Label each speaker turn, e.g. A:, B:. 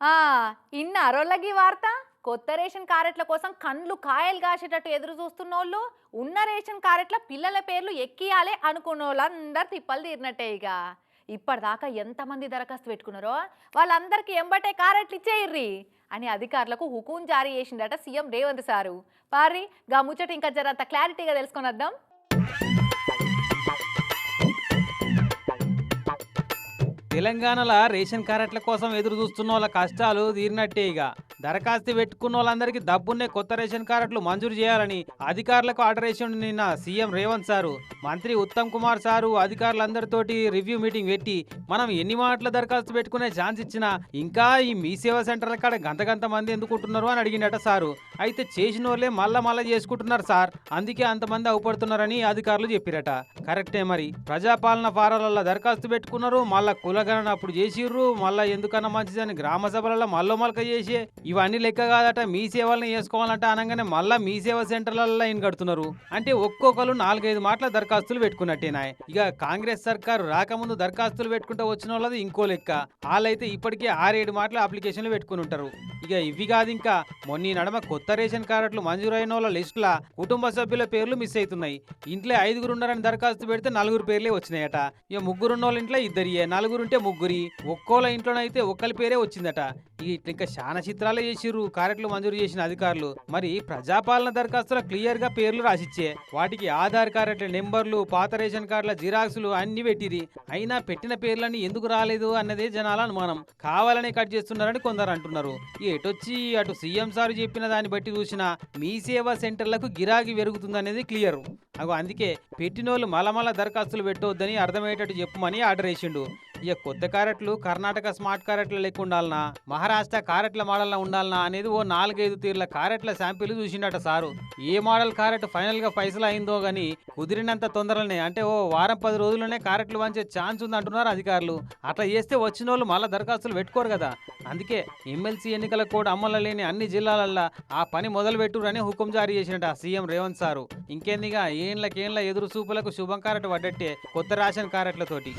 A: ఆ ఇన్నారోళ్ళకి వార్త? కొత్త రేషన్ కారెట్ల కోసం కండ్లు కాయలు కాసేటట్టు ఎదురు చూస్తున్నోళ్ళు ఉన్న రేషన్ కారెట్ల పిల్లల పేర్లు ఎక్కియాలి అనుకున్న వాళ్ళందరు తిప్పలు తీరినట్టే ఇక. ఇప్పటిదాకా ఎంతమంది దరఖాస్తు పెట్టుకున్నారో? వాళ్ళందరికీ ఎంబటే కారెట్లు ఇచ్చేయర్రి అని అధికారులకు హుకుం జారీ చేసిందట సీఎం రేవంత్ సారు. పారి గా ముచ్చట ఇంకా జరంత క్లారిటీగా తెలుసుకొని వద్దాం
B: తెలంగాణలో రేషన్ కార్డుల కోసం ఎదురు చూస్తున్న వాళ్ళ కష్టాలు తీరినట్టే ఇక. దరఖాస్తు పెట్టుకున్న వాళ్ళందరికీ డబ్బున్నే కొత్త రేషన్ కార్డులు మంజూరు చేయాలని అధికారులకు ఆర్డర్ వేసి నిన్న సీఎం రేవంత్ సారు. మంత్రి ఉత్తమ్ కుమార్ సారు అధికారులందరితోటి రివ్యూ మీటింగ్ పెట్టి మనం ఎన్ని మాటల దరఖాస్తు పెట్టుకునే ఛాన్స్ ఇచ్చినా ఇంకా ఈ మీ సేవా సెంటర్ల కాడ గంత గంత మంది ఎందుకుంటున్నారు అని అడిగినట సారు. అయితే చేసిన వాళ్ళే మళ్ళా మళ్ళా చేసుకుంటున్నారు సార్. అందుకే అంతమంది అవుపడుతున్నారని అధికారులు చెప్పిరట. కరెక్టే మరి. ప్రజాపాలన ఫారాలలో దరఖాస్తు పెట్టుకున్నారు మళ్ళా కులగణన అప్పుడు చేసిర్రు మళ్ళా ఎందుకన్నా మంచిదని గ్రామ సభలలో మళ్ళీ మలక చేసి ఇవన్నీ లెక్క కాదట మీ సేవలను చేసుకోవాలంట అనగానే మళ్ళా మీ సేవ సెంటర్లలో ఇన్ కడుతున్నారు. అంటే ఒక్కొక్కరు నాలుగైదు మాటల దరఖాస్తులు పెట్టుకున్నట్టేనా ఇక కాంగ్రెస్ సర్కారు రాకముందు దరఖాస్తులు పెట్టుకుంటూ వచ్చిన వాళ్ళది ఇంకో లెక్క. వాళ్ళైతే ఇప్పటికే ఆరేడు మాటల అప్లికేషన్లు పెట్టుకుని ఉంటారు ఇక ఇవి కాదు ఇంకా మొన్న ఈ నడమ కొత్త రేషన్ కార్డులు మంజూరైన వాళ్ళ లిస్టుల కుటుంబ సభ్యుల పేర్లు మిస్ అవుతున్నాయి ఇంట్లో ఐదుగురు ఉన్నారని దరఖాస్తు పెడితే నలుగురు పేర్లే వచ్చినాయట. ఇక ముగ్గురు ఉన్న వాళ్ళ ఇంట్లో ఇద్దరియే నలుగురు ఉంటే ముగ్గురి. ఒక్కోళ్ళ ఇంట్లోనైతే ఒక్కరి పేరే వచ్చిందట. ఇట్లా ఇంకా చాలా చిత్రాలు చేసిర్రు కార్యక్రమం మంజూరు చేసిన అధికారులు. మరి ప్రజాపాలన దరఖాస్తుల క్లియర్గా పేర్లు రాసిచ్చే వాటికి ఆధార్ కార్డుల నెంబర్లు పాత రేషన్ కార్డుల జిరాక్సులు అన్ని పెట్టిరి అయినా పెట్టిన పేర్లన్నీ ఎందుకు రాలేదు అన్నదే జనాల అనుమానం. కావాలనే కట్ చేస్తున్నారని కొందరు అంటున్నారు. ఎటొచ్చి అటు సీఎం సార్ చెప్పిన దాన్ని బట్టి చూసినా మీ సేవా సెంటర్లకు గిరాకీ పెరుగుతుందనేది క్లియర్. అగో అందుకే పెట్టినోళ్ళు మలమల దరఖాస్తులు పెట్టవద్దని అర్థమయ్యేటట్టు చెప్పమని ఆర్డర్ వేసిండు ఇక కొత్త కారెట్లు కర్ణాటక స్మార్ట్ క్యారెట్ల లెక్క ఉండాలనా మహారాష్ట్ర కారెట్ల మోడల్లా ఉండాలనా అనేది ఓ నాలుగైదు తీర్ల కారెట్ల శాంపిల్ చూసిండట సారు. ఏ మోడల్ కారెట్ ఫైనల్గా పైసలు అయిందో గాని కుదిరినంత తొందరలోనే అంటే ఓ వారం పది రోజుల్లోనే కారెట్లు వంచే ఛాన్స్ ఉంది అంటున్నారు అధికారులు. అట్లా చేస్తే వచ్చిన వాళ్ళు మళ్ళీ దరఖాస్తులు పెట్టుకోరు కదా. అందుకే ఎమ్మెల్సీ ఎన్నికల కోడ్ అమలు లేని అన్ని జిల్లాలల్లో ఆ పని మొదలు పెట్టురని హుకుం జారీ చేసినట సీఎం రేవంత్ సారు. ఇంకేందిగా ఏండ్లకేండ్ల ఎదురు చూపులకు శుభం కారెట్ పడ్డట్టే కొత్త రాషన్ కారెట్లతోటి